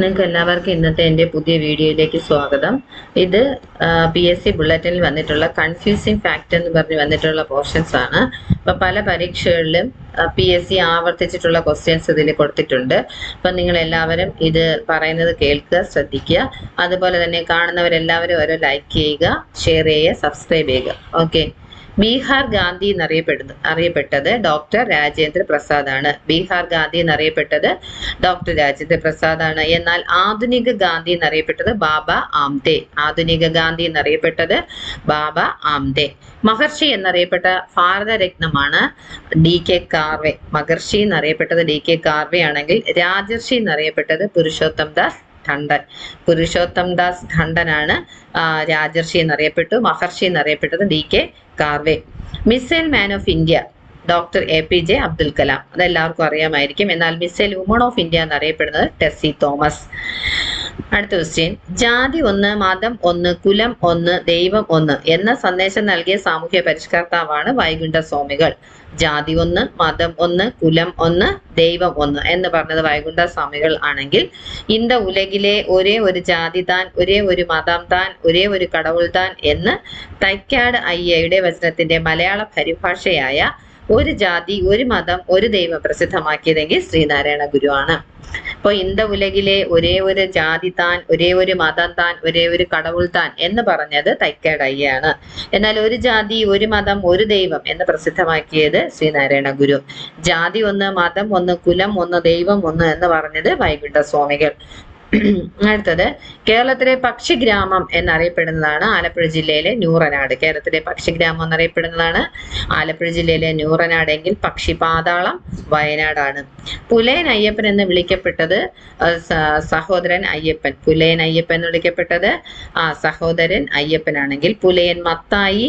നിങ്ങൾക്ക് എല്ലാവർക്കും ഇന്നത്തെ എന്റെ പുതിയ വീഡിയോയിലേക്ക് സ്വാഗതം. ഇത് പി എസ് സി ബുള്ളറ്റിനിൽ വന്നിട്ടുള്ള കൺഫ്യൂസിങ് ഫാക്ട് എന്ന് പറഞ്ഞ് വന്നിട്ടുള്ള പോർഷൻസ് ആണ്. അപ്പം പല പരീക്ഷകളിലും പി എസ് സി ആവർത്തിച്ചിട്ടുള്ള ക്വസ്റ്റ്യൻസ് ഇതിൽ കൊടുത്തിട്ടുണ്ട്. അപ്പൊ നിങ്ങൾ എല്ലാവരും ഇത് പറയുന്നത് കേൾക്കുക ശ്രദ്ധിക്കുക. അതുപോലെ തന്നെ കാണുന്നവരെല്ലാവരും ഓരോ ലൈക്ക് ചെയ്യുക ഷെയർ ചെയ്യുക സബ്സ്ക്രൈബ് ചെയ്യുക. ഓക്കെ ബീഹാർ ഗാന്ധി എന്നറിയപ്പെടുന്നത് അറിയപ്പെട്ടത് ഡോക്ടർ രാജേന്ദ്ര പ്രസാദ് ആണ് ബീഹാർ ഗാന്ധി എന്നറിയപ്പെട്ടത് ഡോക്ടർ രാജേന്ദ്ര പ്രസാദ് ആണ് എന്നാൽ ആധുനിക ഗാന്ധി എന്നറിയപ്പെട്ടത് ബാബ ആംദേ ആധുനിക ഗാന്ധി എന്നറിയപ്പെട്ടത് ബാബ ആംദേ മഹർഷി എന്നറിയപ്പെട്ട ഭാരതരത്നമാണ് ഡി കെ കാർവെ. മഹർഷി എന്നറിയപ്പെട്ടത് ഡി കെ കാർവെ ആണെങ്കിൽ രാജർഷി എന്നറിയപ്പെട്ടത് പുരുഷോത്തം ദാസ് ഖണ്ഡൻ. പുരുഷോത്തം ദാസ് ഖണ്ഡനാണ് രാജർഷി എന്നറിയപ്പെട്ടു മഹർഷി എന്നറിയപ്പെട്ടത് D K Karve missile man of India doctor A P J Abdul Kalam. അതെല്ലാവർക്കും അറിയാമായിരിക്കും. എന്നാൽ മിസൈൽ വുമൺ ഓഫ് ഇന്ത്യ എന്നറിയപ്പെടുന്നത് ടെസ്സി തോമസ്. അടുത്ത ക്വസ്റ്റ്യൻ. ജാതി ഒന്ന് മതം ഒന്ന് കുലം ഒന്ന് ദൈവം ഒന്ന് എന്ന സന്ദേശം നൽകിയ സാമൂഹ്യ പരിഷ്കർത്താവാണ് വൈകുണ്ഠ സ്വാമികൾ ജാതി ഒന്ന് മതം ഒന്ന് കുലം ഒന്ന് ദൈവം ഒന്ന് എന്ന് പറഞ്ഞത് വൈകുണ്ഠ സ്വാമികൾ ആണെങ്കിൽ ഇന്ത ഉലകിലെ ഒരേ ഒരു ജാതി താൻ ഒരേ ഒരു മതം താൻ ഒരേ ഒരു കടവുൾ താൻ എന്ന് തൈക്കാട് അയ്യയുടെ വചനത്തിന്റെ മലയാള പരിഭാഷയായ ഒരു ജാതി ഒരു മതം ഒരു ദൈവം പ്രസിദ്ധമാക്കിയതെങ്കിൽ ശ്രീനാരായണ ഗുരുവാണ്. അപ്പോൾ ഇന്ത ഉലകിലെ ഒരേ ഒരു ജാതി താൻ ഒരേ ഒരു മതം താൻ ഒരേ ഒരു കടവുൾ താൻ എന്ന് പറഞ്ഞത് തൈക്കടയ്യാണ് എന്നാൽ ഒരു ജാതി ഒരു മതം ഒരു ദൈവം എന്ന് പ്രസിദ്ധമാക്കിയത് ശ്രീനാരായണ ഗുരു. ജാതി ഒന്ന് മതം ഒന്ന് കുലം ഒന്ന് ദൈവം ഒന്ന് എന്ന് പറഞ്ഞത് വൈകുണ്ഠ സ്വാമികൾ അടുത്തത്. കേരളത്തിലെ പക്ഷിഗ്രാമം എന്നറിയപ്പെടുന്നതാണ് ആലപ്പുഴ ജില്ലയിലെ നൂറനാട്. കേരളത്തിലെ പക്ഷിഗ്രാമം എന്നറിയപ്പെടുന്നതാണ് ആലപ്പുഴ ജില്ലയിലെ ന്യൂറനാട് എങ്കിൽ പക്ഷിപാതാളം വയനാടാണ്. പുലയൻ അയ്യപ്പൻ എന്ന് വിളിക്കപ്പെട്ടത് സഹോദരൻ അയ്യപ്പൻ. പുലയൻ അയ്യപ്പൻ എന്ന് വിളിക്കപ്പെട്ടത് ആ സഹോദരൻ അയ്യപ്പനാണെങ്കിൽ പുലയൻ മത്തായി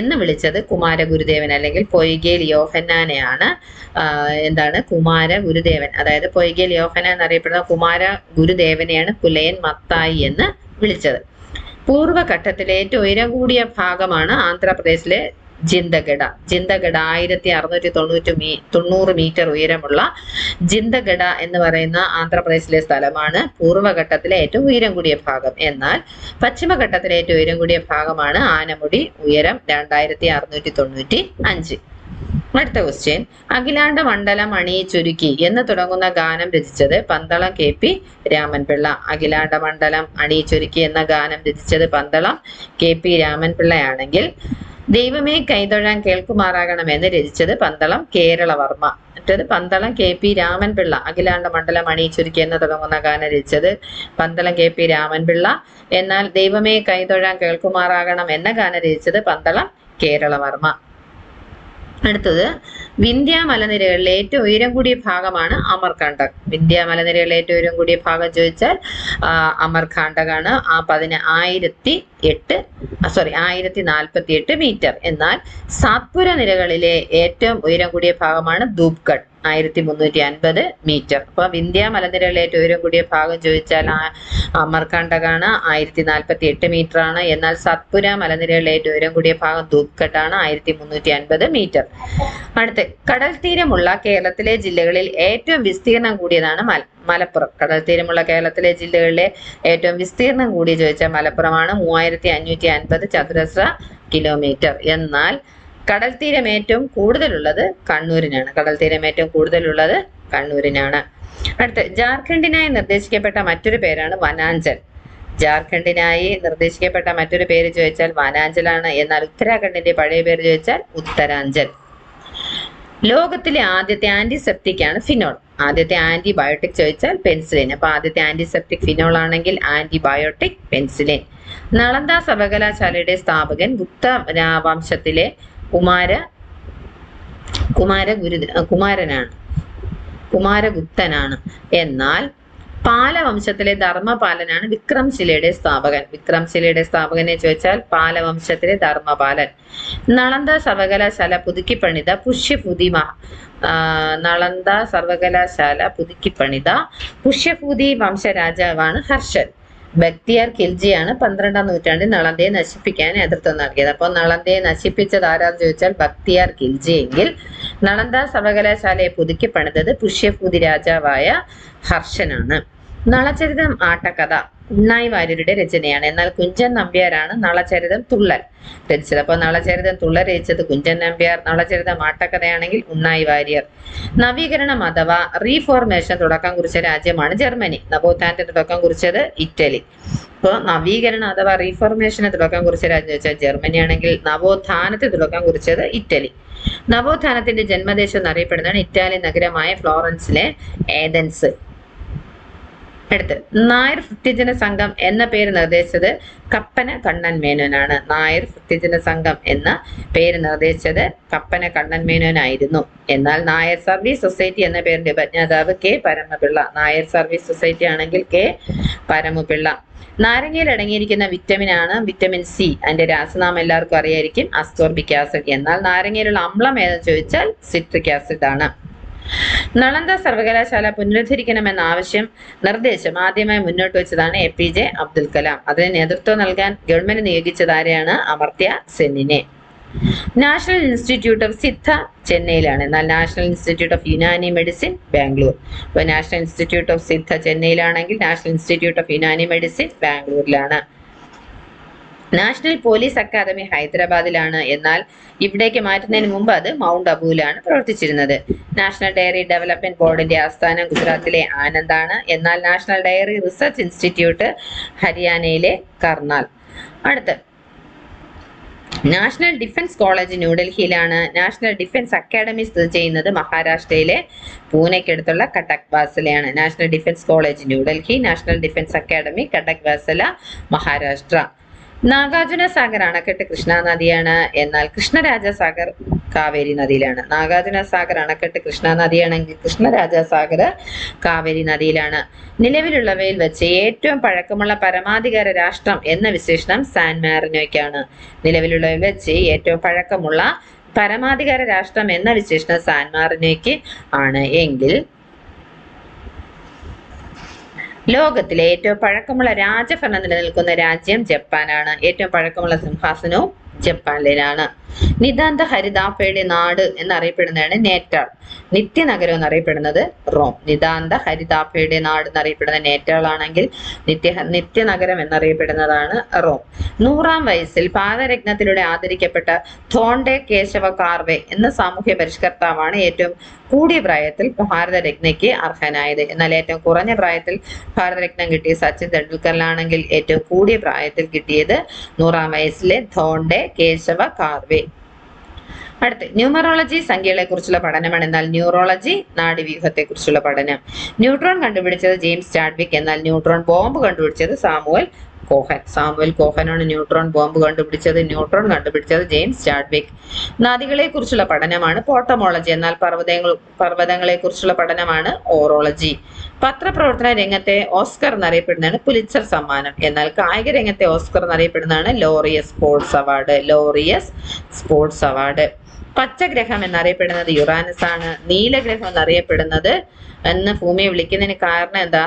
എന്ന് വിളിച്ചത് കുമാരഗുരുദേവൻ അല്ലെങ്കിൽ പൊയ്കേൽ യോഹന്നാനെയാണ് എന്താണ്? കുമാര ഗുരുദേവൻ. അതായത് പൊയ്കേൽ യോഹന എന്നറിയപ്പെടുന്ന കുമാര ഗുരുദേവനെയാണ് പുലയൻ മത്തായി എന്ന് വിളിച്ചത്. പൂർവഘട്ടത്തിലെ ഏറ്റവും ഉയരം കൂടിയ ഭാഗമാണ് ആന്ധ്രാപ്രദേശിലെ ജിന്തഗഡ ജിന്തഗഡ ആയിരത്തി അറുന്നൂറ്റി തൊണ്ണൂറ്റി മീ തൊണ്ണൂറ് മീറ്റർ ഉയരമുള്ള ജിന്തഗഡ എന്ന് പറയുന്ന ആന്ധ്രാപ്രദേശിലെ സ്ഥലമാണ്. പൂർവഘട്ടത്തിലെ ഏറ്റവും ഉയരം കൂടിയ ഭാഗം. എന്നാൽ പശ്ചിമഘട്ടത്തിലെ ഏറ്റവും ഉയരം കൂടിയ ഭാഗമാണ് ആനമുടി ഉയരം രണ്ടായിരത്തി അറുന്നൂറ്റി തൊണ്ണൂറ്റി അഞ്ച് അടുത്ത ക്വസ്റ്റ്യൻ അഖിലാണ്ട മണ്ഡലം അണി ചുരുക്കി എന്ന് തുടങ്ങുന്ന ഗാനം രചിച്ചത് പന്തളം കെ പി രാമൻപിള്ള. അഖിലാണ്ട മണ്ഡലം അണി ചുരുക്കി എന്ന ഗാനം രചിച്ചത് പന്തളം കെ പി രാമൻപിള്ളയാണെങ്കിൽ ദൈവമേ കൈതൊഴാൻ കേൾക്കുമാറാകണമെന്ന് രചിച്ചത് പന്തളം കേരളവർമ്മ. മറ്റത് പന്തളം കെ പി രാമൻപിള്ള അഖിലാണ്ട മണ്ഡലം ചുരുക്കി എന്ന് തുടങ്ങുന്ന ഗാനം രചിച്ചത് പന്തളം കെ പി രാമൻപിള്ള. എന്നാൽ ദൈവമേ കൈതൊഴാൻ കേൾക്കുമാറാകണം എന്ന ഗാനം രചിച്ചത് പന്തളം കേരളവർമ്മ. അടുത്തത് വിന്ധ്യ മലനിരകളിലെ ഏറ്റവും ഉയരം കൂടിയ ഭാഗമാണ് അമർകണ്ടക് വിന്ധ്യ മലനിരകളിലെ ഏറ്റവും ഉയരം കൂടിയ ഭാഗം ചോദിച്ചാൽ അമർകാണ്ടകാണ് ആ പതിന് ആയിരത്തി എട്ട് സോറി ആയിരത്തി നാൽപ്പത്തി എട്ട് മീറ്റർ. എന്നാൽ സാത്പുര നിരകളിലെ ഏറ്റവും ഉയരം കൂടിയ ഭാഗമാണ് ധൂപ്ഗഡ്. ആയിരത്തി മുന്നൂറ്റി അൻപത് മീറ്റർ. അപ്പൊ വിന്ധ്യ മലനിരകളിലെ ഏറ്റവും ഉയരം കൂടിയ ഭാഗം ചോദിച്ചാൽ അമർകണ്ടകാണ് ആയിരത്തി നാൽപ്പത്തി എട്ട് മീറ്റർ ആണ് എന്നാൽ സത്പുര മലനിരകളിലെ ഏറ്റവും ഉയരം കൂടിയ ഭാഗം ധൂപ്ഘട്ടാണ് ആയിരത്തി മുന്നൂറ്റി അൻപത് മീറ്റർ. അടുത്ത് കടൽ തീരമുള്ള കേരളത്തിലെ ജില്ലകളിൽ ഏറ്റവും വിസ്തീർണം കൂടിയതാണ് മല മലപ്പുറം. കടൽ തീരമുള്ള കേരളത്തിലെ ജില്ലകളിലെ ഏറ്റവും വിസ്തീർണം കൂടി ചോദിച്ചാൽ മലപ്പുറമാണ്. മൂവായിരത്തി അഞ്ഞൂറ്റി അൻപത് ചതുരശ്ര കിലോമീറ്റർ. എന്നാൽ കടൽ തീരം ഏറ്റവും കൂടുതലുള്ളത് കണ്ണൂരിനാണ്. കടൽ തീരം ഏറ്റവും കൂടുതലുള്ളത് കണ്ണൂരിനാണ്. അടുത്ത് ജാർഖണ്ഡിനായി നിർദ്ദേശിക്കപ്പെട്ട മറ്റൊരു പേരാണ് വനാഞ്ചൽ. ജാർഖണ്ഡിനായി നിർദ്ദേശിക്കപ്പെട്ട മറ്റൊരു പേര് ചോദിച്ചാൽ വനാഞ്ചലാണ്. എന്നാൽ ഉത്തരാഖണ്ഡിന്റെ പഴയ പേര് ചോദിച്ചാൽ ഉത്തരാഞ്ചൽ. ലോകത്തിലെ ആദ്യത്തെ ആന്റിസെപ്റ്റിക് ആണ് ഫിനോൾ. ആദ്യത്തെ ആന്റിബയോട്ടിക് ചോദിച്ചാൽ പെൻസിലിൻ. അപ്പൊ ആദ്യത്തെ ആന്റിസെപ്റ്റിക് ഫിനോൾ ആണെങ്കിൽ ആന്റിബയോട്ടിക് പെൻസിലിൻ. നളന്ദ സർവകലാശാലയുടെ സ്ഥാപകൻ ഗുപ്ത വംശത്തിലെ കുമാര കുമാര ഗുരു കുമാരനാണ്. കുമാരഗുപ്തനാണ്. എന്നാൽ പാലവംശത്തിലെ ധർമ്മപാലനാണ് വിക്രംശിലയുടെ സ്ഥാപകൻ. വിക്രംശിലയുടെ സ്ഥാപകനെ ചോദിച്ചാൽ പാലവംശത്തിലെ ധർമ്മപാലൻ. നളന്ദ സർവകലാശാല പുതുക്കി പണിത പുഷ്യഭൂതി നളന്ദ സർവകലാശാല പുതുക്കി പണിത പുഷ്യഭൂതി വംശരാജാവാണ് ഹർഷൻ. ബക്തിയാർ ഖിൽജിയാണ് പന്ത്രണ്ടാം നൂറ്റാണ്ടിൽ നളന്തയെ നശിപ്പിക്കാൻ നേതൃത്വം നൽകിയത്. അപ്പോൾ നളന്തയെ നശിപ്പിച്ചത് ആരാന്ന് ചോദിച്ചാൽ ബക്തിയാർ ഖിൽജി എങ്കിൽ നളന്ദ സർവകലാശാലയെ പുതുക്കി പണിതത് പുഷ്യഭൂതി രാജാവായ ഹർഷനാണ്. നളചരിതം ആട്ടക്കഥ ഉണ്ണായി വാര്യരുടെ രചനയാണ്. എന്നാൽ കുഞ്ചൻ നമ്പ്യാരാണ് നളചരിതം തുള്ളൽ. രചിച്ചത് അപ്പോൾ നളചരിതം തുള്ളൽ രചിച്ചത് കുഞ്ചൻ നമ്പ്യാർ. നളചരിതം ആട്ടക്കഥയാണെങ്കിൽ ഉണ്ണായി വാര്യർ നവീകരണം അഥവാ റീഫോർമേഷൻ തുടക്കം കുറിച്ച രാജ്യമാണ് ജർമ്മനി. നവോത്ഥാനത്തിന് തുടക്കം കുറിച്ചത് ഇറ്റലി. ഇപ്പോൾ നവീകരണം അഥവാ റീഫോർമേഷന് തുടക്കം കുറിച്ച രാജ്യം വെച്ചാൽ ജർമ്മനി ആണെങ്കിൽ നവോത്ഥാനത്തിന് തുടക്കം കുറിച്ചത് ഇറ്റലി. നവോത്ഥാനത്തിന്റെ ജന്മദേശം എന്നറിയപ്പെടുന്നതാണ് ഇറ്റാലിയൻ നഗരമായ ഫ്ലോറൻസിലെ ഏതൻസ് അടുത്ത് നായർ ഭൃത്യജന സംഘം എന്ന പേര് നിർദ്ദേശിച്ചത് കപ്പന കണ്ണൻ മേനോനാണ്. നായർ ഭൃത്യജന സംഘം എന്ന പേര് നിർദ്ദേശിച്ചത് കപ്പന കണ്ണൻ മേനോനായിരുന്നു. എന്നാൽ നായർ സർവീസ് സൊസൈറ്റി എന്ന പേരിന്റെ ഉപജ്ഞാതാവ് K Paramapilla Nair service society ആണെങ്കിൽ കെ പരമപിള്ള. നാരങ്ങയിൽ അടങ്ങിയിരിക്കുന്ന വിറ്റമിൻ ആണ് വിറ്റമിൻ സി. അതിന്റെ രാസനാമം എല്ലാവർക്കും അറിയായിരിക്കും അസ്കോർബിക് ആസിഡ്. എന്നാൽ നാരങ്ങയിലുള്ള അമ്ലം ഏതെന്ന് ചോദിച്ചാൽ സിട്രിക് ആസിഡ് ആണ് നളന്ദ സർവകലാശാല പുനരുദ്ധരിക്കണമെന്ന ആവശ്യം നിർദ്ദേശം ആദ്യമായി മുന്നോട്ട് വെച്ചതാണ് A P J Abdul Kalam. അതിന് നേതൃത്വം നൽകാൻ ഗവൺമെന്റ് നിയോഗിച്ചത് ആരെയാണ്? അമർത്യ സെന്നിനെ. നാഷണൽ ഇൻസ്റ്റിറ്റ്യൂട്ട് ഓഫ് സിദ്ധ ചെന്നൈയിലാണ്. എന്നാൽ national institute of Unani medicine Bangalore. ഇപ്പോൾ national institute of Siddha ചെന്നൈയിലാണെങ്കിൽ national institute of Unani medicine ബാംഗ്ലൂരിലാണ്. National police academy ഹൈദരാബാദിലാണ്. എന്നാൽ ഇവിടേക്ക് മാറ്റുന്നതിന് മുമ്പ് അത് മൗണ്ട് അബുവിലാണ് പ്രവർത്തിച്ചിരുന്നത്. നാഷണൽ ഡയറി ഡെവലപ്മെന്റ് ബോർഡിന്റെ ആസ്ഥാനം ഗുജറാത്തിലെ ആനന്ദാണ്. എന്നാൽ നാഷണൽ ഡയറി റിസർച്ച് ഇൻസ്റ്റിറ്റ്യൂട്ട് ഹരിയാനയിലെ കർണാൽ. അടുത്ത്. നാഷണൽ ഡിഫൻസ് കോളേജ് ന്യൂഡൽഹിയിലാണ്. നാഷണൽ ഡിഫൻസ് അക്കാദമി സ്ഥിതി ചെയ്യുന്നത് മഹാരാഷ്ട്രയിലെ പൂനെക്കടുത്തുള്ള കട്ടക് വാസലയാണ്. National defence college New Delhi national defence academy Khadakwasla Maharashtra. Nagarjuna Sagar അണക്കെട്ട് കൃഷ്ണ നദിയാണ്. എന്നാൽ കൃഷ്ണരാജ സാഗർ കാവേരി നദിയിലാണ്. നാഗാർജുന സാഗർ അണക്കെട്ട് കൃഷ്ണ നദിയാണെങ്കിൽ കൃഷ്ണരാജ സാഗർ കാവേരി നദിയിലാണ്. നിലവിലുള്ളവയിൽ വെച്ച് ഏറ്റവും പഴക്കമുള്ള പരമാധികാര രാഷ്ട്രം എന്ന വിശേഷണം സാൻ മാറിനോയ്ക്കാണ്. നിലവിലുള്ളവയിൽ വെച്ച് ഏറ്റവും പഴക്കമുള്ള പരമാധികാര രാഷ്ട്രം എന്ന വിശേഷണം സാൻ മാറിനോയ്ക്ക് ആണ്. എങ്കിൽ ലോകത്തിലെ ഏറ്റവും പഴക്കമുള്ള രാജഭരണം നിലനിൽക്കുന്ന രാജ്യം ജപ്പാനാണ്. ഏറ്റവും പഴക്കമുള്ള സിംഹാസനവും ജപ്പാനിലാണ് നിതാന്ത ഹരിതാപ്പയുടെ നാട് എന്നറിയപ്പെടുന്നതാണ് നേറ്റാൾ. നിത്യനഗരം എന്നറിയപ്പെടുന്നത് റോം. നിതാന്ത ഹരിതാപ്പയുടെ നാട് എന്നറിയപ്പെടുന്ന നേറ്റാൾ ആണെങ്കിൽ നിത്യ നിത്യനഗരം എന്നറിയപ്പെടുന്നതാണ് റോം. നൂറാം വയസ്സിൽ പാദരത്നത്തിലൂടെ ആദരിക്കപ്പെട്ട തോണ്ടെ കേശവ കാർവെ എന്ന സാമൂഹ്യ പരിഷ്കർത്താവാണ് ഏറ്റവും കൂടിയ പ്രായത്തിൽ ഭാരതരത്നയ്ക്ക് അർഹനായത്. എന്നാൽ ഏറ്റവും കുറഞ്ഞ പ്രായത്തിൽ ഭാരതരത്നം കിട്ടിയ സച്ചിൻ തെണ്ടുൽക്കറിലാണെങ്കിൽ ഏറ്റവും കൂടിയ പ്രായത്തിൽ കിട്ടിയത് നൂറാം വയസ്സിലെ ധോണ്ടെ കേശവ കാർവെ അടുത്ത് ന്യൂമറോളജി സംഖ്യകളെ കുറിച്ചുള്ള പഠനമാണ്. എന്നാൽ ന്യൂറോളജി നാടിവ്യൂഹത്തെ കുറിച്ചുള്ള പഠനം. ന്യൂട്രോൺ കണ്ടുപിടിച്ചത് ജെയിംസ് ചാഡ്വിക് എന്നാൽ ന്യൂട്രോൺ ബോംബ് കണ്ടുപിടിച്ചത് സാമുവൽ കോഹൻ സാമുവൽ കോഹനാണ് ന്യൂട്രോൺ ബോംബ് കണ്ടുപിടിച്ചത്. ന്യൂട്രോൺ കണ്ടുപിടിച്ചത് ജെയിംസ് ചാഡ്വിക്. നദികളെ കുറിച്ചുള്ള പഠനമാണ് പോട്ടമോളജി. എന്നാൽ പർവതങ്ങൾ പർവതങ്ങളെ കുറിച്ചുള്ള പഠനമാണ് ഓറോളജി. പത്രപ്രവർത്തന രംഗത്തെ ഓസ്കർ എന്നറിയപ്പെടുന്നതാണ് പുലിച്ചർ സമ്മാനം. എന്നാൽ കായിക രംഗത്തെ Oscar എന്നറിയപ്പെടുന്നതാണ് Laureus sports award. Laureus sports award. പച്ചഗ്രഹം എന്നറിയപ്പെടുന്നത് യുറാനസ് ആണ് നീലഗ്രഹം എന്നറിയപ്പെടുന്നത് എന്ന് ഭൂമിയെ വിളിക്കുന്നതിന് കാരണം എന്താ?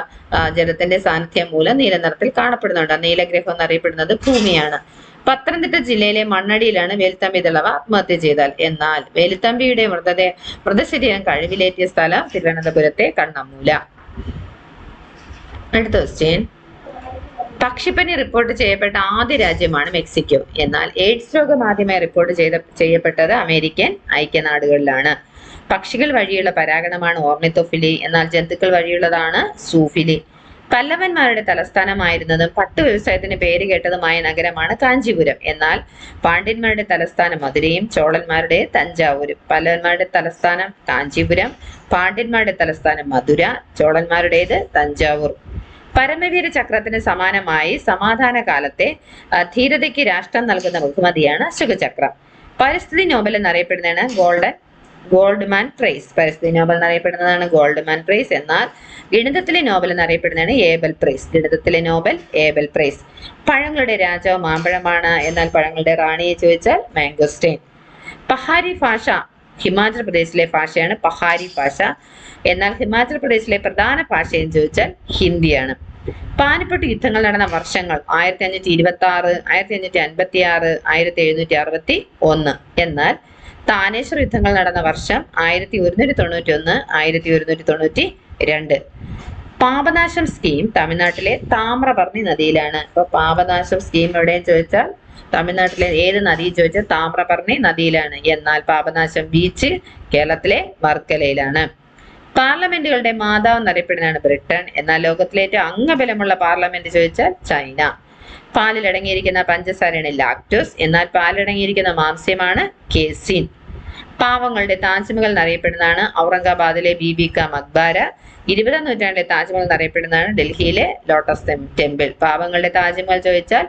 ജലത്തിന്റെ സാന്നിധ്യം മൂലം നീല നിറത്തിൽ കാണപ്പെടുന്നുണ്ട് നീലഗ്രഹം എന്നറിയപ്പെടുന്നത് ഭൂമിയാണ്. പത്തനംതിട്ട ജില്ലയിലെ മണ്ണടിയിലാണ് വേലുത്തമ്പി ദളവ ആത്മഹത്യ ചെയ്താൽ എന്നാൽ വേലുത്തമ്പിയുടെ മൃതദേഹ മൃതശരീരം കഴിവിലേറ്റിയ സ്ഥലം തിരുവനന്തപുരത്തെ കണ്ണമൂല. അടുത്ത ക്വസ്റ്റ്യൻ പക്ഷിപ്പനി റിപ്പോർട്ട് ചെയ്യപ്പെട്ട ആദ്യ രാജ്യമാണ് മെക്സിക്കോ. എന്നാൽ എയ്ഡ്സ് രോഗം ആദ്യമായി റിപ്പോർട്ട് ചെയ്ത ചെയ്യപ്പെട്ടത് അമേരിക്കൻ ഐക്യനാടുകളിലാണ്. പക്ഷികൾ വഴിയുള്ള പരാഗണമാണ് ഓർണിത്തോഫിലി. എന്നാൽ ജന്തുക്കൾ വഴിയുള്ളതാണ് സൂഫിലി. പല്ലവന്മാരുടെ തലസ്ഥാനമായിരുന്നതും പട്ടു വ്യവസായത്തിന് പേര് കേട്ടതുമായ നഗരമാണ് കാഞ്ചീപുരം. എന്നാൽ പാണ്ഡ്യന്മാരുടെ തലസ്ഥാനം മധുരയും ചോളന്മാരുടെ തഞ്ചാവൂരും. പല്ലവന്മാരുടെ തലസ്ഥാനം കാഞ്ചീപുരം പാണ്ഡ്യന്മാരുടെ തലസ്ഥാനം മധുര ചോളന്മാരുടേത് തഞ്ചാവൂർ. പരമവീര ചക്രത്തിന് സമാനമായി സമാധാന കാലത്തെ ധീരതയ്ക്ക് രാഷ്ട്രം നൽകുന്ന ബഹുമതിയാണ് അശോകചക്രം പരിസ്ഥിതി നോബൽ എന്നറിയപ്പെടുന്നതാണ് ഗോൾഡൻ ഗോൾഡ്മാൻ പ്രൈസ്. പരിസ്ഥിതി നോബൽ എന്നറിയപ്പെടുന്നതാണ് ഗോൾഡ്മാൻ പ്രൈസ്. എന്നാൽ ഗണിതത്തിലെ നോബൽ എന്നറിയപ്പെടുന്നതാണ് ഏബൽ പ്രൈസ്. ഗണിതത്തിലെ നോബൽ ഏബൽ പ്രൈസ്. പഴങ്ങളുടെ രാജാവ് മാമ്പഴമാണ്. എന്നാൽ പഴങ്ങളുടെ റാണിയെ ചോദിച്ചാൽ മാംഗോസ്റ്റൈൻ പഹാരി ഭാഷ ഹിമാചൽ പ്രദേശിലെ ഭാഷയാണ് പഹാരി ഭാഷ. എന്നാൽ ഹിമാചൽ പ്രദേശിലെ പ്രധാന ഭാഷ എന്ന് ചോദിച്ചാൽ ഹിന്ദിയാണ്. പാനിപ്പട്ട് യുദ്ധങ്ങൾ നടന്ന വർഷങ്ങൾ ആയിരത്തി അഞ്ഞൂറ്റി ഇരുപത്തി ആറ് ആയിരത്തി അഞ്ഞൂറ്റി അൻപത്തി ആറ് ആയിരത്തി എഴുന്നൂറ്റി അറുപത്തി ഒന്ന് എന്നാൽ താനേശ്വർ യുദ്ധങ്ങൾ നടന്ന വർഷം ആയിരത്തി ഒരുന്നൂറ്റി തൊണ്ണൂറ്റി ഒന്ന് ആയിരത്തി ഒരുന്നൂറ്റി തൊണ്ണൂറ്റി രണ്ട് പാപനാശം സ്കീം തമിഴ്നാട്ടിലെ താമ്രപർണി നദിയിലാണ്. ഇപ്പൊ പാപനാശം സ്കീം എവിടെയെന്ന് ചോദിച്ചാൽ തമിഴ്നാട്ടിലെ ഏത് നദി ചോദിച്ചാൽ താമ്രപർണി നദിയിലാണ്. എന്നാൽ പാപനാശം ബീച്ച് കേരളത്തിലെ വർക്കലയിലാണ്. പാർലമെന്റുകളുടെ മാതാവ് എന്നറിയപ്പെടുന്നതാണ് ബ്രിട്ടൻ. എന്നാൽ ലോകത്തിലെ ഏറ്റവും അംഗബലമുള്ള പാർലമെന്റ് ചോദിച്ചാൽ ചൈന. പാലിൽ അടങ്ങിയിരിക്കുന്ന പഞ്ചസാരയാണ് ലാക്ടോസ് എന്നാൽ പാലടങ്ങിയിരിക്കുന്ന മാംസ്യമാണ് കേസിൻ പാവങ്ങളുടെ താജ്മഹൽ എന്നറിയപ്പെടുന്നതാണ് ഔറംഗാബാദിലെ ബീബി കാ മക്ബാര. ഇരുപതാം നൂറ്റാണ്ടിലെ താജ്മഹൽ എന്നറിയപ്പെടുന്നതാണ് ഡൽഹിയിലെ ലോട്ടസ് ടെമ്പിൾ. പാവങ്ങളുടെ താജ്മഹൽ ചോദിച്ചാൽ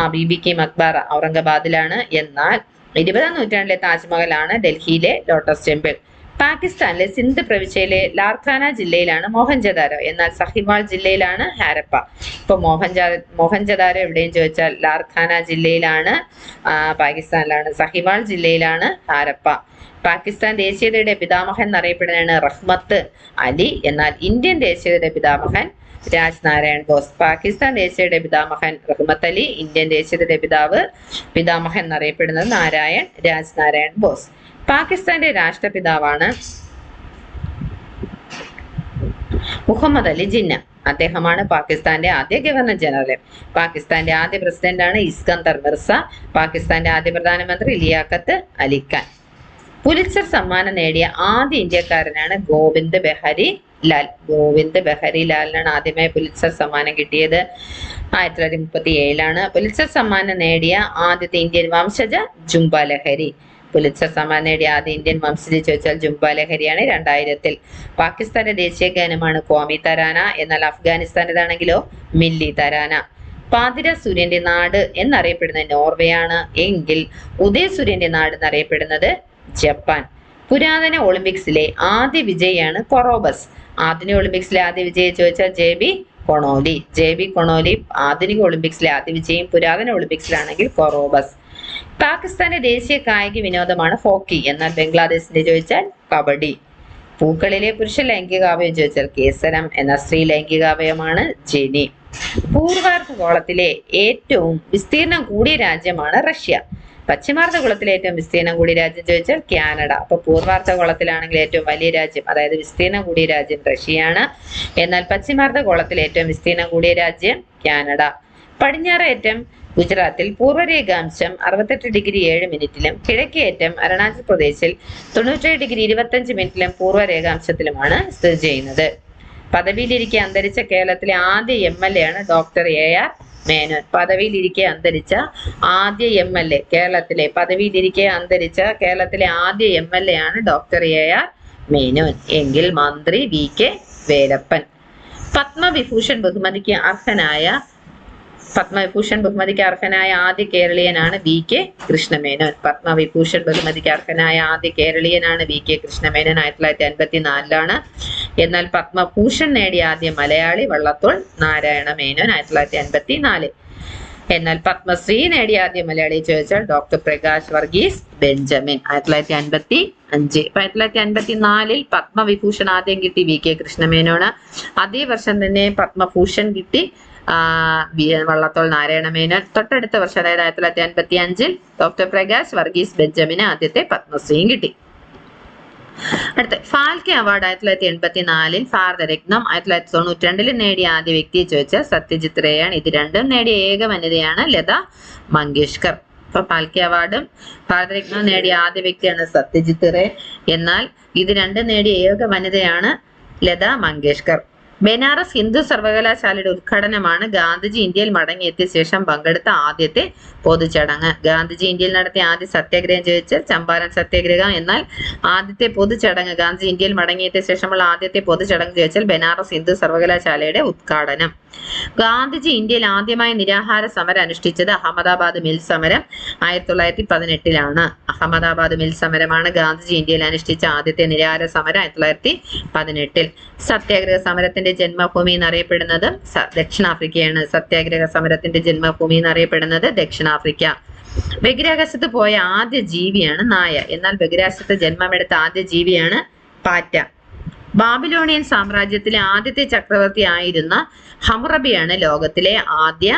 ആ ബി ബി കെ മക്ബാര ഔറംഗാബാദിലാണ്. എന്നാൽ ഇരുപതാം നൂറ്റാണ്ടിലെ താജ്മഹൽ ആണ് ഡൽഹിയിലെ ലോട്ടസ് ടെമ്പിൾ. പാകിസ്ഥാനിലെ സിന്ധ് പ്രവിശ്യയിലെ ലാർഖാന ജില്ലയിലാണ് മോഹൻജദാരോ എന്നാൽ സഹിവാൾ ജില്ലയിലാണ് ഹാരപ്പ. ഇപ്പൊ മോഹൻജാ മോഹൻജദാരോ എവിടെയും ചോദിച്ചാൽ ലാർഖാന ജില്ലയിലാണ് പാകിസ്ഥാനിലാണ്. സഹിവാൾ ജില്ലയിലാണ് ഹാരപ്പ. പാകിസ്ഥാൻ ദേശീയതയുടെ പിതാമഹൻ എന്നറിയപ്പെടുന്നതാണ് റഹ്മത്ത് അലി. എന്നാൽ ഇന്ത്യൻ ദേശീയതയുടെ പിതാമഹൻ രാജ് നാരായൺ ബോസ്. പാകിസ്ഥാൻ ദേശീയയുടെ പിതാമഹൻ റഹ്മത്ത് അലി. ഇന്ത്യൻ ദേശീയതയുടെ പിതാവ് പിതാമഹൻ എന്നറിയപ്പെടുന്നത് നാരായൺ രാജ് നാരായൺ ബോസ്. പാകിസ്ഥാന്റെ രാഷ്ട്രപിതാവാണ് മുഹമ്മദ് അലി ജിന്ന. അദ്ദേഹമാണ് പാകിസ്ഥാന്റെ ആദ്യ ഗവർണർ ജനറൽ. പാകിസ്ഥാന്റെ ആദ്യ പ്രസിഡന്റാണ് ഇസ്കന്ദർ മിർസ. പാകിസ്ഥാന്റെ ആദ്യ പ്രധാനമന്ത്രി ലിയാഖത്ത് അലി ഖാൻ. പുലിത്സർ സമ്മാനം നേടിയ ആദ്യ ഇന്ത്യക്കാരനാണ് ഗോവിന്ദ് ബെഹരി ലാൽ. ഗോവിന്ദ് ബെഹരി ലാലിനാണ് ആദ്യമായി പുലിച്ചർ സമ്മാനം കിട്ടിയത്. ആയിരത്തി തൊള്ളായിരത്തി മുപ്പത്തി ഏഴിലാണ് പുലിച്ചർ സമ്മാനം നേടിയ ആദ്യത്തെ ഇന്ത്യൻ വംശജ ജുംബ ലഹരി. പുലിത്സർ സമ്മാനം നേടിയ ആദ്യ ഇന്ത്യൻ വംശജ ചോദിച്ചാൽ ജുംബ ലഹരിയാണ് രണ്ടായിരത്തിൽ. പാകിസ്ഥാന്റെ ദേശീയ ഗാനമാണ് കോമി തരാന എന്നാൽ അഫ്ഗാനിസ്ഥാനിലാണെങ്കിലോ മില്ലി തരാന. പാതിര സൂര്യന്റെ നാട് എന്നറിയപ്പെടുന്നത് നോർവേയാണ്. എങ്കിൽ ഉദയസൂര്യന്റെ നാട് എന്നറിയപ്പെടുന്നത് ജപ്പാൻ. പുരാതന ഒളിമ്പിക്സിലെ ആദ്യ വിജയിയാണ് കൊറോബസ്. ആധുനിക ഒളിമ്പിക്സിലെ ആദ്യ വിജയി ചോദിച്ചാൽ J B Connolly. J B Connolly ആധുനിക ഒളിമ്പിക്സിലെ ആദ്യ വിജയും പുരാതന ഒളിമ്പിക്സിലാണെങ്കിൽ കൊറോബസ്. പാകിസ്ഥാന്റെ ദേശീയ കായിക വിനോദമാണ് ഹോക്കി. എന്നാൽ ബംഗ്ലാദേശിന്റെ ചോദിച്ചാൽ കബഡി. പൂക്കളിലെ പുരുഷ ലൈംഗികാവയം ചോദിച്ചാൽ കേസരം എന്ന സ്ത്രീ ലൈംഗികാവയമാണ് ജെനി. പൂർവാർദ്ധഗോളത്തിലെ ഏറ്റവും വിസ്തീർണം കൂടിയ രാജ്യമാണ് റഷ്യ. പശ്ചിമാർദ്ധ കുളത്തിലെ ഏറ്റവും വിസ്തീർണം കൂടിയ രാജ്യം ചോദിച്ചാൽ കാനഡ. അപ്പൊ പൂർവാർദ്ധഗോളത്തിലാണെങ്കിൽ ഏറ്റവും വലിയ രാജ്യം അതായത് വിസ്തീർണം കൂടിയ രാജ്യം റഷ്യയാണ്. എന്നാൽ പശ്ചിമാർദ്ധ കുളത്തിലെ ഏറ്റവും വിസ്തീർണം കൂടിയ രാജ്യം കാനഡ. പടിഞ്ഞാറേറ്റം ഗുജറാത്തിൽ പൂർവരേഖാംശം അറുപത്തെട്ട് ഡിഗ്രി ഏഴ് മിനിറ്റിലും കിഴക്കേറ്റം അരുണാചൽ പ്രദേശിൽ തൊണ്ണൂറ്റേഴ് ഡിഗ്രി ഇരുപത്തഞ്ച് മിനിറ്റിലും പൂർവരേഖാംശത്തിലുമാണ് സ്ഥിതി ചെയ്യുന്നത്. പദവിയിലിരിക്കെ അന്തരിച്ച കേരളത്തിലെ ആദ്യ എം എൽ എ ആണ് ഡോക്ടർ എ ആർ മേനോൻ. പദവിയിലിരിക്കെ അന്തരിച്ച ആദ്യ എം എൽ എ കേരളത്തിലെ പദവിയിലിരിക്കെ അന്തരിച്ച കേരളത്തിലെ ആദ്യ എം എൽ എ ആണ് ഡോക്ടർ എ ആർ മേനോൻ. എങ്കിൽ മന്ത്രി വി കെ വേലപ്പൻ. പത്മവിഭൂഷൺ ബഹുമതിക്ക് അർഹനായ പത്മവിഭൂഷൺ ബഹുമതിക്ക് അർഹനായ ആദ്യ കേരളീയനാണ് വി കെ കൃഷ്ണമേനോൻ. പത്മവിഭൂഷൺ ബഹുമതിക്ക് അർഹനായ ആദ്യ കേരളീയനാണ് വി കെ കൃഷ്ണമേനോൻ ആയിരത്തി തൊള്ളായിരത്തി അൻപത്തി നാലിലാണ് എന്നാൽ പത്മഭൂഷൺ നേടിയ ആദ്യ മലയാളി വള്ളത്തോൾ നാരായണ മേനോൻ ആയിരത്തി തൊള്ളായിരത്തി അൻപത്തി നാല് എന്നാൽ പത്മശ്രീ നേടിയ ആദ്യ മലയാളി ചോദിച്ചാൽ ഡോക്ടർ പ്രകാശ് വർഗീസ് ബെഞ്ചമിൻ ആയിരത്തി തൊള്ളായിരത്തി അൻപത്തി അഞ്ച് ആയിരത്തി തൊള്ളായിരത്തി അൻപത്തി നാലിൽ പത്മവിഭൂഷൺ ആദ്യം കിട്ടി വി കെ കൃഷ്ണമേനോണ് അതേ വർഷം തന്നെ പത്മഭൂഷൺ കിട്ടി വള്ളത്തോൾ നാരായണമേനോൻ. തൊട്ടടുത്ത വർഷം അതായത് ആയിരത്തി തൊള്ളായിരത്തി അൻപത്തി അഞ്ചിൽ ഡോക്ടർ പ്രകാശ് വർഗീസ് ബെഞ്ചമിന് ആദ്യത്തെ പത്മശ്രീയും കിട്ടി. അടുത്ത ഫാൽക്കെ അവാർഡ് ആയിരത്തി തൊള്ളായിരത്തി എൺപത്തി നാലിൽ ഭാരതരത്നം ആയിരത്തി തൊള്ളായിരത്തി തൊണ്ണൂറ്റി രണ്ടിൽ നേടിയ ആദ്യ വ്യക്തിയെ ചോദിച്ചാൽ സത്യജിത് റേയാണ്. ഇത് രണ്ടും നേടിയ ഏക വനിതയാണ് ലത മങ്കേഷ്കർ. ഇപ്പൊ ഫാൽക്കെ അവാർഡും ഭാരതരത്നം നേടിയ ആദ്യ വ്യക്തിയാണ് സത്യജിത് റേ. എന്നാൽ ഇത് രണ്ടും നേടിയ ഏക വനിതയാണ് ലത മങ്കേഷ്കർ. ബനാറസ് ഹിന്ദു സർവകലാശാലയുടെ ഉദ്ഘാടനമാണ് ഗാന്ധിജി ഇന്ത്യയിൽ മടങ്ങിയെത്തിയ ശേഷം പങ്കെടുത്ത ആദ്യത്തെ പൊതുചടങ്ങ്. ഗാന്ധിജി ഇന്ത്യയിൽ നടത്തിയ ആദ്യ സത്യാഗ്രഹം ചോദിച്ച് ചമ്പാരൻ സത്യാഗ്രഹം എന്നാൽ ആദ്യത്തെ പൊതുചടങ്ങ് ഗാന്ധിജി ഇന്ത്യയിൽ മടങ്ങിയെത്തിയ ശേഷമുള്ള ആദ്യത്തെ പൊതുചടങ്ങ് ചോദിച്ചാൽ ബനാറസ് ഹിന്ദു സർവകലാശാലയുടെ ഉദ്ഘാടനം. ഗാന്ധിജി ഇന്ത്യയിൽ ആദ്യമായി നിരാഹാര സമരം അനുഷ്ഠിച്ചത് അഹമ്മദാബാദ് മിൽ സമരം ആയിരത്തി തൊള്ളായിരത്തി പതിനെട്ടിലാണ് അഹമ്മദാബാദ് മിൽ സമരമാണ് ഗാന്ധിജി ഇന്ത്യയിൽ അനുഷ്ഠിച്ച ആദ്യത്തെ നിരാഹാര സമരം ആയിരത്തി തൊള്ളായിരത്തി പതിനെട്ടിൽ സത്യാഗ്രഹ സമരത്തിന്റെ ജന്മഭൂമി എന്നറിയപ്പെടുന്നത് ദക്ഷിണാഫ്രിക്കയാണ്. സത്യാഗ്രഹ സമരത്തിന്റെ ജന്മഭൂമി എന്നറിയപ്പെടുന്നത് ദക്ഷിണാഫ്രിക്ക. ബഹിരാകാശത്ത് പോയ ആദ്യ ജീവിയാണ് നായ. എന്നാൽ ബഹിരാകാശത്ത് ജന്മമെടുത്ത ആദ്യ ജീവിയാണ് പാറ്റ. ബാബിലോണിയൻ സാമ്രാജ്യത്തിലെ ആദ്യത്തെ ചക്രവർത്തി ആയിരുന്ന ഹമുറബിയാണ് ലോകത്തിലെ ആദ്യ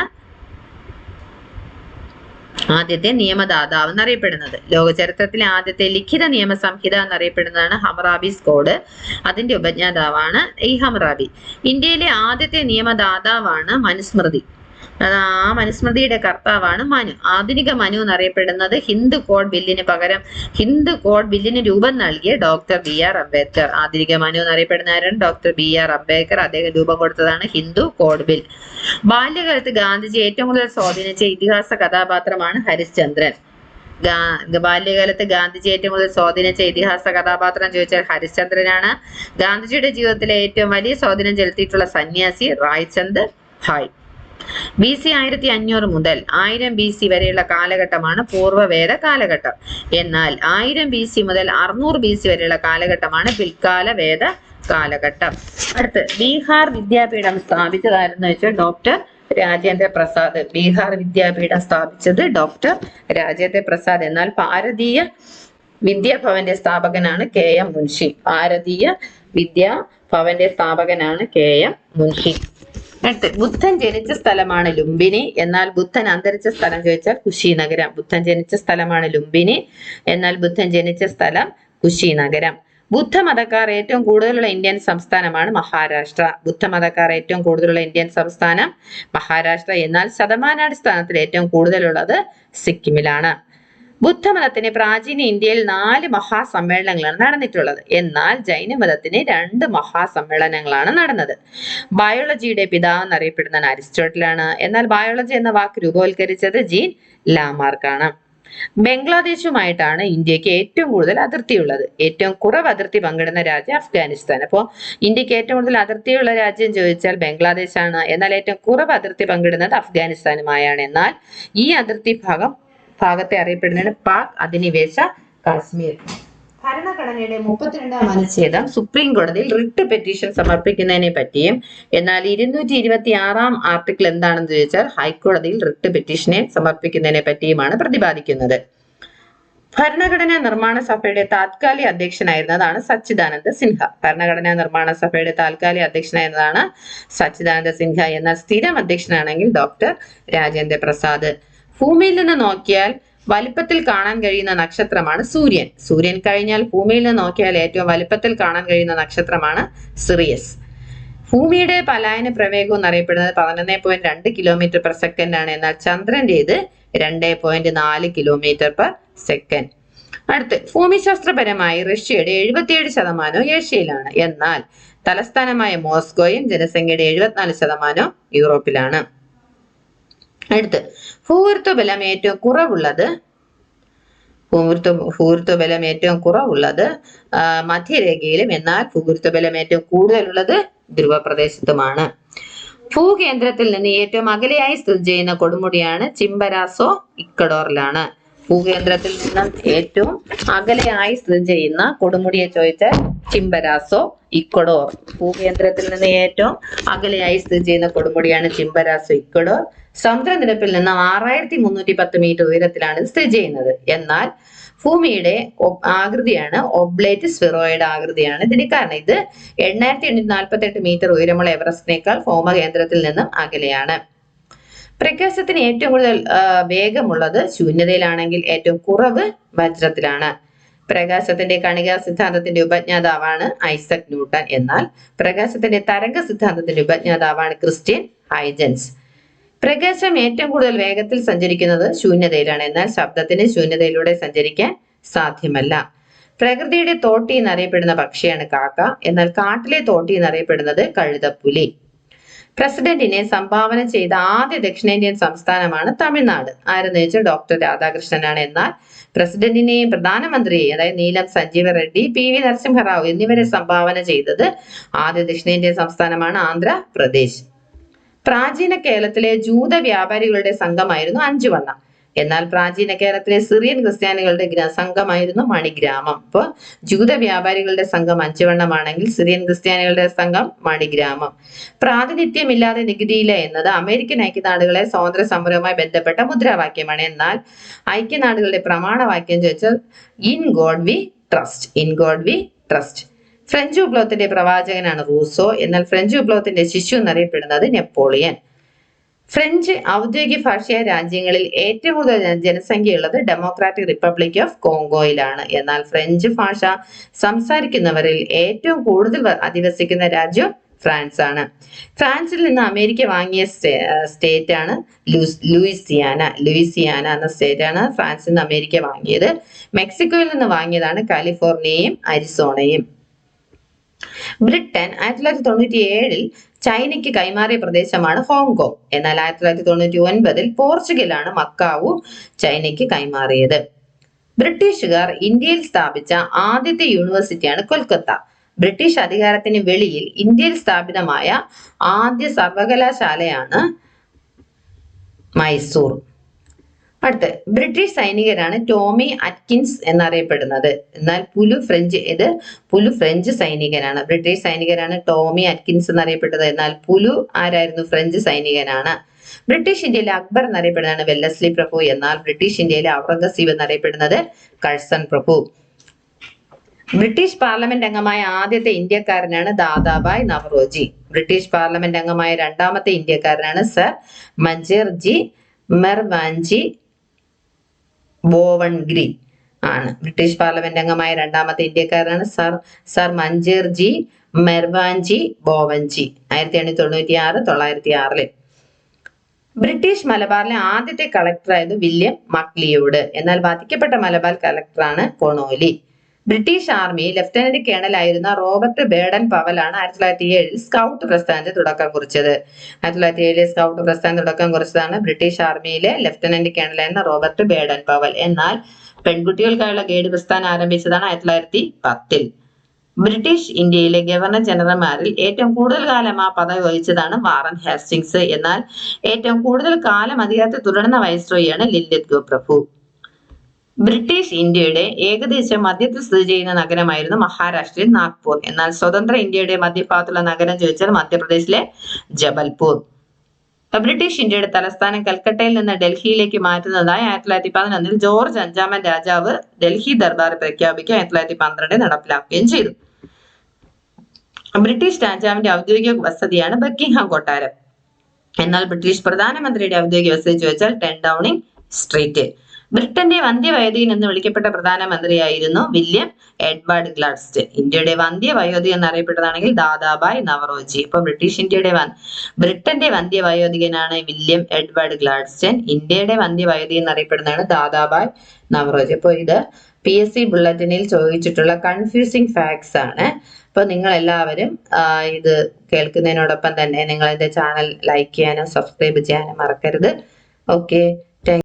ആദ്യത്തെ നിയമദാതാവ് എന്നറിയപ്പെടുന്നത്. ലോക ചരിത്രത്തിലെ ആദ്യത്തെ ലിഖിത നിയമ സംഹിത എന്നറിയപ്പെടുന്നതാണ് ഹമറാബിസ് കോഡ്. അതിന്റെ ഉപജ്ഞാതാവാണ് ഈ ഹമറാബി ഇന്ത്യയിലെ ആദ്യത്തെ നിയമദാതാവാണ് മനുസ്മൃതി. ആ മനുസ്മൃതിയുടെ കർത്താവാണ് മനു. ആധുനിക മനു എന്നറിയപ്പെടുന്നത് ഹിന്ദു കോഡ് ബില്ലിന് പകരം. ഹിന്ദു കോഡ് ബില്ലിന് രൂപം നൽകിയ ഡോക്ടർ ബി ആർ അംബേദ്കർ. ആധുനിക മനു എന്നറിയപ്പെടുന്ന ആരാണ്? ഡോക്ടർ ബി ആർ അംബേദ്കർ അദ്ദേഹം രൂപം കൊടുത്തതാണ് ഹിന്ദു കോഡ് ബിൽ. ബാല്യകാലത്ത് ഗാന്ധിജി ഏറ്റവും കൂടുതൽ സ്വാധീനിച്ച ഇതിഹാസ കഥാപാത്രമാണ് ഹരിശ്ചന്ദ്രൻ. ബാല്യകാലത്ത് ഗാന്ധിജി ഏറ്റവും കൂടുതൽ സ്വാധീനിച്ച ഇതിഹാസ കഥാപാത്രം ചോദിച്ചാൽ ഹരിശ്ചന്ദ്രനാണ്. ഗാന്ധിജിയുടെ ജീവിതത്തിലെ ഏറ്റവും വലിയ സ്വാധീനം ചെലുത്തിയിട്ടുള്ള സന്യാസി റായ്ചന്ദ് ഹായ്. ബി സി ആയിരത്തി അഞ്ഞൂറ് മുതൽ ആയിരം ബി സി വരെയുള്ള കാലഘട്ടമാണ് പൂർവവേദ കാലഘട്ടം. എന്നാൽ ആയിരം ബി സി മുതൽ അറുന്നൂറ് ബി സി വരെയുള്ള കാലഘട്ടമാണ് പിൽക്കാല വേദ കാലഘട്ടം. അടുത്ത് ബീഹാർ വിദ്യാപീഠം സ്ഥാപിച്ചതായിരുന്നു വെച്ചാൽ ഡോക്ടർ രാജേന്ദ്ര പ്രസാദ്. ബീഹാർ വിദ്യാപീഠം സ്ഥാപിച്ചത് ഡോക്ടർ രാജേന്ദ്ര പ്രസാദ്. എന്നാൽ ഭാരതീയ വിദ്യാഭവന്റെ സ്ഥാപകനാണ് കെ എം മുൻഷി. ഭാരതീയ വിദ്യാഭവന്റെ സ്ഥാപകനാണ് കെ എം മുൻഷി. അടുത്ത് ബുദ്ധൻ ജനിച്ച സ്ഥലമാണ് ലുംബിനി. എന്നാൽ ബുദ്ധൻ അന്തരിച്ച സ്ഥലം ചോദിച്ചാൽ കുശിനഗരം ബുദ്ധൻ ജനിച്ച സ്ഥലമാണ് ലുംബിനി. എന്നാൽ ബുദ്ധൻ ജനിച്ച സ്ഥലം കുശിനഗരം ബുദ്ധമതക്കാർ ഏറ്റവും കൂടുതലുള്ള ഇന്ത്യൻ സംസ്ഥാനമാണ് മഹാരാഷ്ട്ര. ബുദ്ധമതക്കാർ ഏറ്റവും കൂടുതലുള്ള ഇന്ത്യൻ സംസ്ഥാനം മഹാരാഷ്ട്ര. എന്നാൽ ശതമാനാടിസ്ഥാനത്തിൽ ഏറ്റവും കൂടുതലുള്ളത് സിക്കിമിലാണ്. ബുദ്ധമതത്തിന് പ്രാചീന ഇന്ത്യയിൽ നാല് മഹാസമ്മേളനങ്ങളാണ് നടന്നിട്ടുള്ളത്. എന്നാൽ ജൈനമതത്തിന് രണ്ട് മഹാസമ്മേളനങ്ങളാണ് നടന്നത്. ബയോളജിയുടെ പിതാവ് എന്നറിയപ്പെടുന്ന അരിസ്റ്റോട്ടിലാണ്. എന്നാൽ ബയോളജി എന്ന വാക്ക് രൂപവൽക്കരിച്ചത് ജീൻ ലാമാർക്കാണ്. ബംഗ്ലാദേശുമായിട്ടാണ് ഇന്ത്യയ്ക്ക് ഏറ്റവും കൂടുതൽ അതിർത്തി ഉള്ളത് ഏറ്റവും കുറവ് അതിർത്തി പങ്കിടുന്ന രാജ്യം അഫ്ഗാനിസ്ഥാൻ. അപ്പോൾ ഇന്ത്യയ്ക്ക് ഏറ്റവും കൂടുതൽ അതിർത്തിയുള്ള രാജ്യം ചോദിച്ചാൽ ബംഗ്ലാദേശാണ്. എന്നാൽ ഏറ്റവും കുറവ് അതിർത്തി പങ്കിടുന്നത് അഫ്ഗാനിസ്ഥാനുമായാണ്. എന്നാൽ ഈ അതിർത്തി ഭാഗം ഭാഗത്തെ അറിയപ്പെടുന്നതാണ് പാക് അധിനിവേശ കാശ്മീർ. ഭരണഘടനയുടെ മുപ്പത്തിരണ്ടാം അനുച്ഛേദം സുപ്രീം കോടതിയിൽ റിട്ട് പെറ്റീഷൻ സമർപ്പിക്കുന്നതിനെ പറ്റിയും എന്നാൽ ഇരുന്നൂറ്റി ഇരുപത്തി ആറാം ആർട്ടിക്കിൾ എന്താണെന്ന് ചോദിച്ചാൽ ഹൈക്കോടതിയിൽ റിട്ട് പെറ്റീഷനെ സമർപ്പിക്കുന്നതിനെ പറ്റിയുമാണ് പ്രതിപാദിക്കുന്നത്. ഭരണഘടനാ നിർമ്മാണ സഭയുടെ താത്കാലിക അധ്യക്ഷനായിരുന്നതാണ് സച്ചിദാനന്ദ സിൻഹ. ഭരണഘടനാ നിർമ്മാണ സഭയുടെ താൽക്കാലിക അധ്യക്ഷനായിരുന്നതാണ് സച്ചിദാനന്ദ സിൻഹ എന്ന സ്ഥിരം അധ്യക്ഷനാണെങ്കിൽ ഡോക്ടർ രാജേന്ദ്ര പ്രസാദ്. ഭൂമിയിൽ നിന്ന് നോക്കിയാൽ വലിപ്പത്തിൽ കാണാൻ കഴിയുന്ന നക്ഷത്രമാണ് സൂര്യൻ. സൂര്യൻ കഴിഞ്ഞാൽ ഭൂമിയിൽ നിന്ന് നോക്കിയാൽ ഏറ്റവും വലിപ്പത്തിൽ കാണാൻ കഴിയുന്ന നക്ഷത്രമാണ് സിറിയസ്. ഭൂമിയുടെ പലായന പ്രവേഗം എന്നറിയപ്പെടുന്നത് പതിനൊന്ന് പോയിന്റ് രണ്ട് കിലോമീറ്റർ പെർ സെക്കൻഡ് ആണ്. എന്നാൽ ചന്ദ്രന്റേത് രണ്ട് പോയിന്റ് നാല് കിലോമീറ്റർ പെർ സെക്കൻഡ് അടുത്ത് ഭൂമിശാസ്ത്രപരമായി റഷ്യയുടെ എഴുപത്തിയേഴ് ശതമാനവും ഏഷ്യയിലാണ്. എന്നാൽ തലസ്ഥാനമായ മോസ്കോയും ജനസംഖ്യയുടെ എഴുപത്തിനാല് ശതമാനവും യൂറോപ്പിലാണ്. അടുത്ത്. ഭൂഗർത്ത ബലം ഏറ്റവും കുറവുള്ളത് ഭൂവൃത്വ ഭൂഗർത്ത ബലം ഏറ്റവും കുറവുള്ളത് മധ്യരേഖയിലും എന്നാൽ ഭൂഗർത്ത ബലം ഏറ്റവും കൂടുതലുള്ളത് ധ്രുവപ്രദേശത്തുമാണ്. ഭൂകേന്ദ്രത്തിൽ നിന്ന് ഏറ്റവും അകലെയായി സ്ഥിതി ചെയ്യുന്ന കൊടുമുടിയാണ് ചിമ്പരാസോ ഇക്കഡോറിലാണ്. ഭൂകേന്ദ്രത്തിൽ നിന്നും ഏറ്റവും അകലെയായി സ്ഥിതി ചെയ്യുന്ന കൊടുമുടിയെ ചോദിച്ച ചിമ്പരാസോ ഇക്വഡോർ. ഭൂകേന്ദ്രത്തിൽ നിന്ന് ഏറ്റവും അകലെയായി സ്ഥിതി ചെയ്യുന്ന കൊടുമുടിയാണ് ചിമ്പരാസോ ഇക്വഡോർ. സമുദ്രനിരപ്പിൽ നിന്ന് ആറായിരത്തി മുന്നൂറ്റി പത്ത് മീറ്റർ ഉയരത്തിലാണ് സ്ഥിതി ചെയ്യുന്നത്. എന്നാൽ ഭൂമിയുടെ ആകൃതിയാണ് ഒബ്ലേറ്റ് സ്വിറോയുടെ ആകൃതിയാണ്. ഇതിന് കാരണം ഇത് എണ്ണായിരത്തി എണ്ണൂറ്റി നാൽപ്പത്തി എട്ട് മീറ്റർ ഉയരമുള്ള എവറസ്റ്റിനേക്കാൾ ഭൗമകേന്ദ്രത്തിൽ നിന്നും അകലെയാണ്. പ്രകാശത്തിന് ഏറ്റവും കൂടുതൽ വേഗമുള്ളത് ശൂന്യതയിലാണെങ്കിൽ ഏറ്റവും കുറവ് വജ്രത്തിലാണ്. പ്രകാശത്തിന്റെ കണിക സിദ്ധാന്തത്തിന്റെ ഉപജ്ഞാതാവാണ് ഐസക് ന്യൂട്ടൺ എന്നാൽ പ്രകാശത്തിന്റെ തരംഗ സിദ്ധാന്തത്തിന്റെ ഉപജ്ഞാതാവാണ് ക്രിസ്ത്യൻ ഹൈജൻസ് പ്രകാശം ഏറ്റവും കൂടുതൽ വേഗത്തിൽ സഞ്ചരിക്കുന്നത് ശൂന്യതയിലാണ്. എന്നാൽ ശബ്ദത്തിന് ശൂന്യതയിലൂടെ സഞ്ചരിക്കാൻ സാധ്യമല്ല. പ്രകൃതിയുടെ തോട്ടി എന്നറിയപ്പെടുന്ന പക്ഷിയാണ് കാക്ക. എന്നാൽ കാട്ടിലെ തോട്ടി എന്നറിയപ്പെടുന്നത് കഴുതപ്പുലി. പ്രസിഡന്റിനെ സംഭാവന ചെയ്ത ആദ്യ ദക്ഷിണേന്ത്യൻ സംസ്ഥാനമാണ് തമിഴ്നാട്. ആരെന്ന് വെച്ചാൽ ഡോക്ടർ രാധാകൃഷ്ണനാണ്. എന്നാൽ പ്രസിഡന്റിനെയും പ്രധാനമന്ത്രിയെയും അതായത് നീലം സഞ്ജീവ റെഡ്ഡി പി വി നരസിംഹറാവു എന്നിവരെ സംഭാവന ചെയ്തത് ആദ്യ ദക്ഷിണേന്ത്യൻ സംസ്ഥാനമാണ് ആന്ധ്രാപ്രദേശ്. പ്രാചീന കേരളത്തിലെ ജൂത വ്യാപാരികളുടെ സംഘമായിരുന്നു അഞ്ചുവണ്ണ. എന്നാൽ പ്രാചീന കേരളത്തിലെ സിറിയൻ ക്രിസ്ത്യാനികളുടെ സംഘമായിരുന്നു മണിഗ്രാമം. ഇപ്പോൾ ജൂത വ്യാപാരികളുടെ സംഘം അഞ്ചുവണ്ണമാണെങ്കിൽ സിറിയൻ ക്രിസ്ത്യാനികളുടെ സംഘം മണിഗ്രാമം. പ്രാതിനിധ്യമില്ലാതെ നികുതിയില്ല എന്നത് അമേരിക്കൻ ഐക്യനാടുകളെ സ്വാതന്ത്ര്യ സമരവുമായി ബന്ധപ്പെട്ട മുദ്രാവാക്യമാണ്. എന്നാൽ ഐക്യനാടുകളുടെ പ്രമാണവാക്യം ചോദിച്ചാൽ in God we trust in God we trust French വിപ്ലവത്തിന്റെ പ്രവാചകനാണ് റൂസോ. എന്നാൽ ഫ്രഞ്ച് വിപ്ലവത്തിന്റെ ശിശു എന്നറിയപ്പെടുന്നത് നെപ്പോളിയൻ. ഫ്രഞ്ച് ഔദ്യോഗിക ഭാഷയായ രാജ്യങ്ങളിൽ ഏറ്റവും കൂടുതൽ ജന- ജനസംഖ്യയുള്ളത് ഡെമോക്രാറ്റിക് റിപ്പബ്ലിക് ഓഫ് കോങ്കോയിലാണ് എന്നാൽ ഫ്രഞ്ച് ഭാഷ സംസാരിക്കുന്നവരിൽ ഏറ്റവും കൂടുതൽ അധിവസിക്കുന്ന രാജ്യം ഫ്രാൻസ് ആണ് ഫ്രാൻസിൽ നിന്ന് അമേരിക്ക വാങ്ങിയ സ്റ്റേറ്റ് ആണ് ലൂയിസിയാന. ലൂയിസിയാന എന്ന സ്റ്റേറ്റ് ആണ് ഫ്രാൻസിൽ നിന്ന് അമേരിക്ക വാങ്ങിയത്. മെക്സിക്കോയിൽ നിന്ന് വാങ്ങിയതാണ് കാലിഫോർണിയയും അരിസോണയും. ബ്രിട്ടൻ ആയിരത്തി തൊള്ളായിരത്തി തൊണ്ണൂറ്റി ഏഴിൽ ചൈനയ്ക്ക് കൈമാറിയ പ്രദേശമാണ് ഹോങ്കോങ്. എന്നാൽ ആയിരത്തി തൊള്ളായിരത്തി തൊണ്ണൂറ്റി ഒൻപതിൽ പോർച്ചുഗലാണ് മക്കാവു ചൈനയ്ക്ക് കൈമാറിയത്. ബ്രിട്ടീഷുകാർ ഇന്ത്യയിൽ സ്ഥാപിച്ച ആദ്യത്തെ യൂണിവേഴ്സിറ്റിയാണ് കൊൽക്കത്ത. ബ്രിട്ടീഷ് അധികാരത്തിന് വെളിയിൽ ഇന്ത്യയിൽ സ്ഥാപിതമായ ആദ്യ സർവകലാശാലയാണ് മൈസൂർ. അടുത്ത് ബ്രിട്ടീഷ് സൈനികരാണ് ടോമി അറ്റ്കിൻസ് എന്നറിയപ്പെടുന്നത്. എന്നാൽ പുലു ഫ്രഞ്ച് ഇത് പുലു ഫ്രഞ്ച് സൈനികനാണ്. ബ്രിട്ടീഷ് സൈനികരാണ് ടോമി അറ്റ്കിൻസ് എന്നറിയപ്പെട്ടത്. എന്നാൽ പുലു ആരായിരുന്നു? ഫ്രഞ്ച് സൈനികനാണ്. ബ്രിട്ടീഷ് ഇന്ത്യയിലെ അക്ബർ എന്നറിയപ്പെടുന്നതാണ് വെല്ലസ്ലി പ്രഭു. എന്നാൽ ബ്രിട്ടീഷ് ഇന്ത്യയിലെ ഔറംഗസീബ് എന്നറിയപ്പെടുന്നത് കഴ്സൺ പ്രഭു. ബ്രിട്ടീഷ് പാർലമെന്റ് അംഗമായ ആദ്യത്തെ ഇന്ത്യക്കാരനാണ് ദാദാബായ് നവറോജി. ബ്രിട്ടീഷ് പാർലമെന്റ് അംഗമായ രണ്ടാമത്തെ ഇന്ത്യക്കാരനാണ് സർ മഞ്ചേർജി മെർവാൻജി ഗ്രീൻ ആണ്. ബ്രിട്ടീഷ് പാർലമെന്റ് അംഗമായ രണ്ടാമത്തെ ഇന്ത്യക്കാരനാണ് സർ സർ മഞ്ചേർജി മെർവാൻജി ബോവൻജി ആയിരത്തി എണ്ണൂറ്റി തൊണ്ണൂറ്റി ആറ് തൊള്ളായിരത്തി ആറിൽ ബ്രിട്ടീഷ് മലബാറിലെ ആദ്യത്തെ കളക്ടറായിരുന്നു വില്യം മക്ലിയോഡ് എന്നാൽ വധിക്കപ്പെട്ട മലബാർ കളക്ടറാണ് കൊണോലി. ബ്രിട്ടീഷ് ആർമി ലഫ്റ്റനന്റ് കേണലായിരുന്ന റോബർട്ട് ബേഡൻ പവലാണ് ആയിരത്തി തൊള്ളായിരത്തി ഏഴിൽ സ്കൗട്ട് പ്രസ്ഥാനത്തിന് തുടക്കം കുറിച്ചത്. ആയിരത്തി തൊള്ളായിരത്തി ഏഴിൽ സ്കൗട്ട് പ്രസ്ഥാനം തുടക്കം കുറിച്ചതാണ് ബ്രിട്ടീഷ് ആർമിയിലെ ലഫ്റ്റനന്റ് കേണലായിരുന്ന റോബർട്ട് ബേഡൻ പവൽ. എന്നാൽ പെൺകുട്ടികൾക്കായുള്ള ഗൈഡ് പ്രസ്ഥാനം ആരംഭിച്ചതാണ് ആയിരത്തി തൊള്ളായിരത്തി പത്തിൽ. ബ്രിട്ടീഷ് ഇന്ത്യയിലെ ഗവർണർ ജനറൽമാരിൽ ഏറ്റവും കൂടുതൽ കാലം ആ പദവി വഹിച്ചതാണ് വാറൻ ഹാസ്റ്റിങ്സ് എന്നാൽ ഏറ്റവും കൂടുതൽ കാലം അധികാരത്തിൽ തുടർന്ന വൈസ്രോയിയാണ് ലില്ലിത് ഗോ പ്രഭു ബ്രിട്ടീഷ് ഇന്ത്യയുടെ ഏകദേശം മധ്യത്തിൽ സ്ഥിതി ചെയ്യുന്ന നഗരമായിരുന്നു മഹാരാഷ്ട്രയിൽ നാഗ്പൂർ. എന്നാൽ സ്വതന്ത്ര ഇന്ത്യയുടെ മധ്യഭാഗത്തുള്ള നഗരം ചോദിച്ചാൽ മധ്യപ്രദേശിലെ ജബൽപൂർ. ബ്രിട്ടീഷ് ഇന്ത്യയുടെ തലസ്ഥാനം കൽക്കട്ടയിൽ നിന്ന് ഡൽഹിയിലേക്ക് മാറ്റുന്നതായി ആയിരത്തി തൊള്ളായിരത്തി പതിനൊന്നിൽ ജോർജ് അഞ്ചാമൻ രാജാവ് ഡൽഹി ദർബാർ പ്രഖ്യാപിക്കുകയും ആയിരത്തി തൊള്ളായിരത്തി പന്ത്രണ്ടിൽ നടപ്പിലാക്കുകയും ചെയ്തു. ബ്രിട്ടീഷ് രാജാവിന്റെ ഔദ്യോഗിക വസതിയാണ് ബക്കിംഗ്ഹാം കൊട്ടാരം. എന്നാൽ ബ്രിട്ടീഷ് പ്രധാനമന്ത്രിയുടെ ഔദ്യോഗിക വസതി ചോദിച്ചാൽ ടെൻ ഡൗണിംഗ് സ്ട്രീറ്റ്. ബ്രിട്ടന്റെ വന്ധ്യവയോധികൻ എന്ന് വിളിക്കപ്പെട്ട പ്രധാനമന്ത്രിയായിരുന്നു വില്യം എഡ്വേർഡ് ഗ്ലാഡ്സ്റ്റൺ ഇന്ത്യയുടെ വന്ധ്യവയോധി എന്നറിയപ്പെട്ടതാണെങ്കിൽ ദാദാബായ് നവറോജി. ഇപ്പൊ ബ്രിട്ടീഷ് ഇന്ത്യയുടെ ബ്രിട്ടന്റെ വന്ധ്യവയോധികനാണ് വില്യം എഡ്വേർഡ് ഗ്ലാഡ്സ്റ്റൺ ഇന്ത്യയുടെ വന്ധ്യവയോധി എന്നറിയപ്പെടുന്നതാണ് ദാദാബായ് നവറോജി. അപ്പൊ ഇത് പി എസ് സി ബുള്ളറ്റിനിൽ ചോദിച്ചിട്ടുള്ള കൺഫ്യൂസിങ് ഫാക്ട്സ് ആണ്. അപ്പൊ നിങ്ങൾ എല്ലാവരും ഇത് കേൾക്കുന്നതിനോടൊപ്പം തന്നെ നിങ്ങൾ എന്റെ ചാനൽ ലൈക്ക് ചെയ്യാനും സബ്സ്ക്രൈബ് ചെയ്യാനും മറക്കരുത്. ഓക്കെ